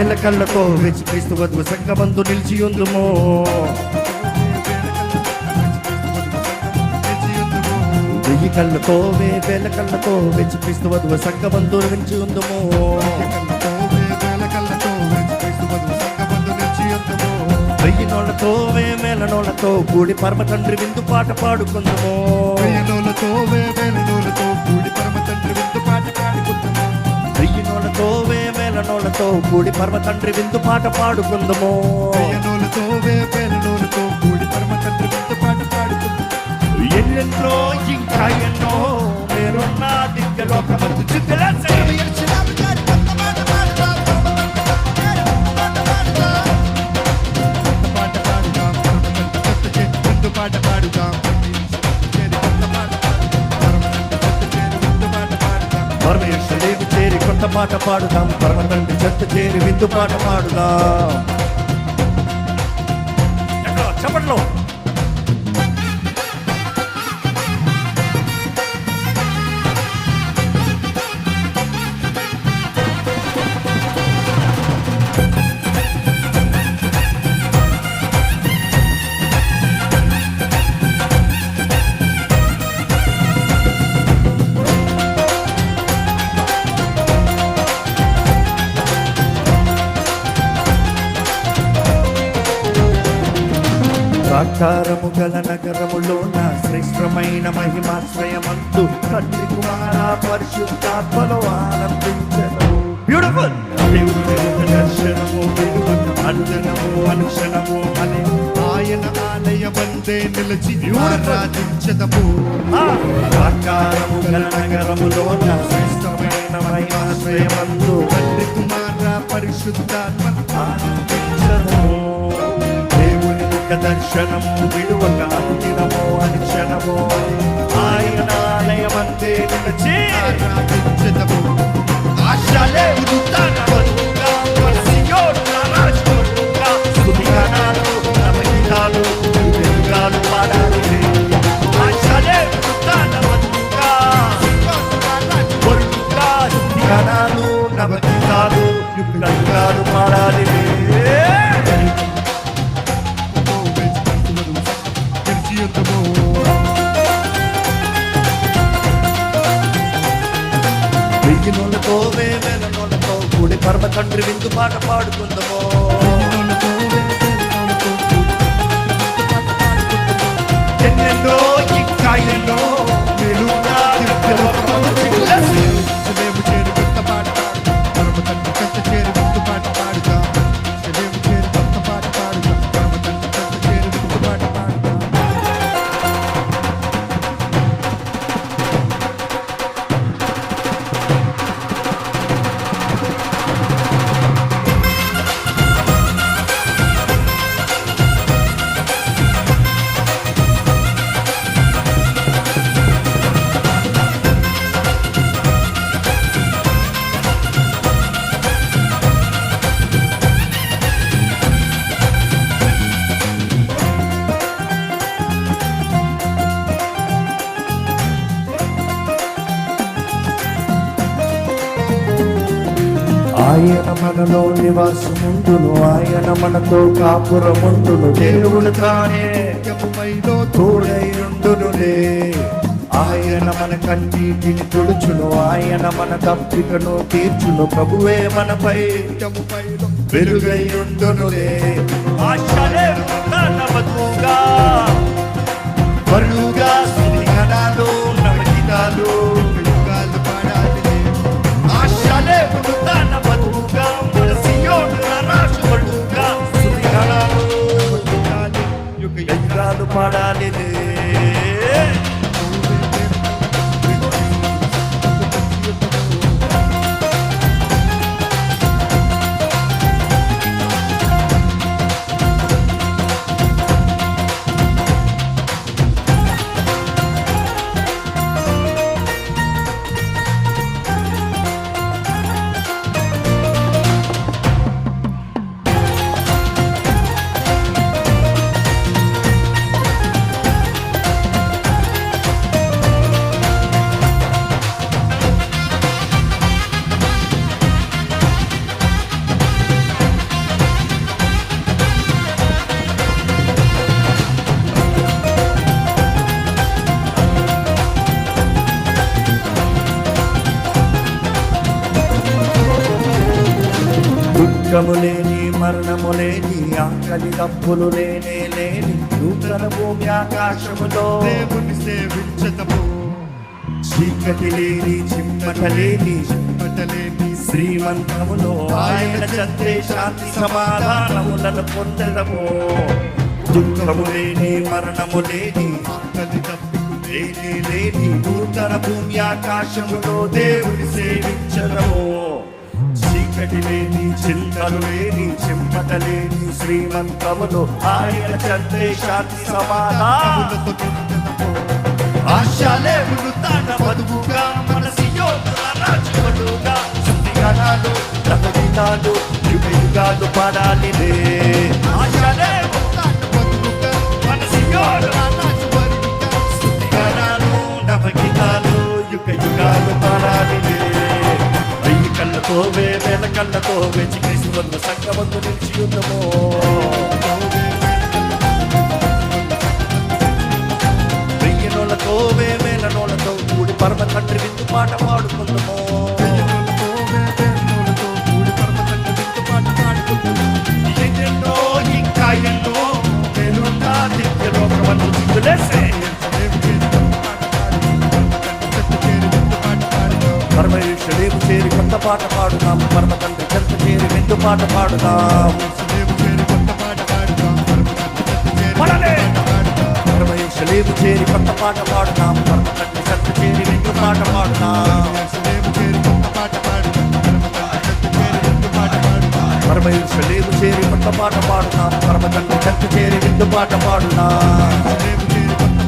వేల కళ్ళతో వెచ్చి క్రీస్తు వద్దు సంగమందు నిలిచి ఉందుము వెయ్యి కళ్ళతో వే వేల కళ్ళతో వెచ్చి క్రీస్తు వద్దు సంగమందు నిలిచి ఉందుము వెయ్యి నోళ్ళతో వే మేల నోళ్ళతో కూడి పరమ తండ్రి విందు పాట పాడుకుందుము. వెయ్యి వేల నోళ్ళతో కూడి పరమ తండ్రి విందు పాట పాడుకుందుము. ఎన్నెన్నో ఇంకా ఎన్నో మీరున్న దిగ్గలోకమందు చుక్కలేసే పరమేశ్వరేవి చేరి కొత్త పాట పాడుదాం. పరమ తండ్రి చెత్త చేరి విందు పాట పాడుదాం. చెప్పట్లో సాకారము గల నగరములో నా శ్రేష్టమైన మహిమాశ్రయమందు తండ్రి కుమార పరిశుద్ధాత్మలో ఆనందించను. బ్యూటిఫుల్ దేవుని దర్శనము వెలుగు అంజనము అనుక్షణము అనే ఆయన ఆలయ వందే నిలిచి ఆరాధించదము. ఆ సాకారము గల నగరములో నా శ్రేష్టమైన మహిమాశ్రయమందు తండ్రి కుమార పరిశుద్ధాత్మ క్షణము దర్శనము విడువక అనుదినము అనుక్షణము ఆయన ఆలయమంతే నిలిచి ఆరాధించదము ఆశలే ఉదానవనుగా వసియోన రాజుగా స్తుతిగానాలు నమహితాలు వెలుగాలు పాడాలి. ఆశలే ఉదానవనుగా వరుడుగా స్తుతిగానాలు నమహితాలు యుగాలు పాడాలి. పరమ తండ్రి విందు పాట పాడుకుందామో. ఎన్నెన్నో ఇంకా ఎన్నో ఆయన మనలో నివాసముందును. ఆయన మనతో కాపురముందును. దేవుడు తానే యముమైలో తోడైయుండునులే. ఆయన మన కన్నీటిని తుడుచును. ఆయన మన తప్పికను తీర్చును. ప్రభువే మనపై వెలుగై ఉండునులే ఆశలే యుగాలు ఆకలి తప్పులు లేనే లేని నూతన భూమి ఆకాశములో దేవుని సేవించదము. చీకటి లేని చిమ్మట లేని పట్టలేని శ్రీమంతములో ఆయన చంద్రే శాంతి సమాధానములను పొందడము. దుఃఖము లేని మరణము లేని ఆకలి తప్పుకునే లేని లేని నూతన భూమి ఆకాశములో దేవుని సేవించడము. చీకటి లేని చింతలు లేని చెంపట లేని శ్రీమంతములు ఆయన చంద్రే శాంతి సమాధానములతో ఆశాలే ఉడుతాట ఆశాలేములు బతుకుగా మనసి యోధుల రాజులుగా శక్తిగణాలు రథగీతాలు యుగ యుగాలు పాడాలిలే ఆశాలే తోవే కళ్ళతో వే వేల కళ్ళతో వేచి క్రీస్తువంత సంగమందు నిలిచి ఉన్నమో. వెయ్యి నోళ్ళతో వే వేల నోళ్ళతో కూడి పరమ తండ్రి విందు పాట పాడుకుందాము పాట పాడుదాం. పరమ తండ్రి చెంత చేరి విందు పాట పాడుదాం ఎరుసలేము చేరి కొత్త పాట పాడుదాం. చేరి పాట చేరి పాట పరమ తండ్రి చెంత చేరి విందు పాట పాడుదాం ఎరుసలేము చేరి కొత్త పాట పాడుదాం. చేరి పాట పరమ తండ్రి చెంత చేరి విందు పాట పాడుదాం ఎరుసలేము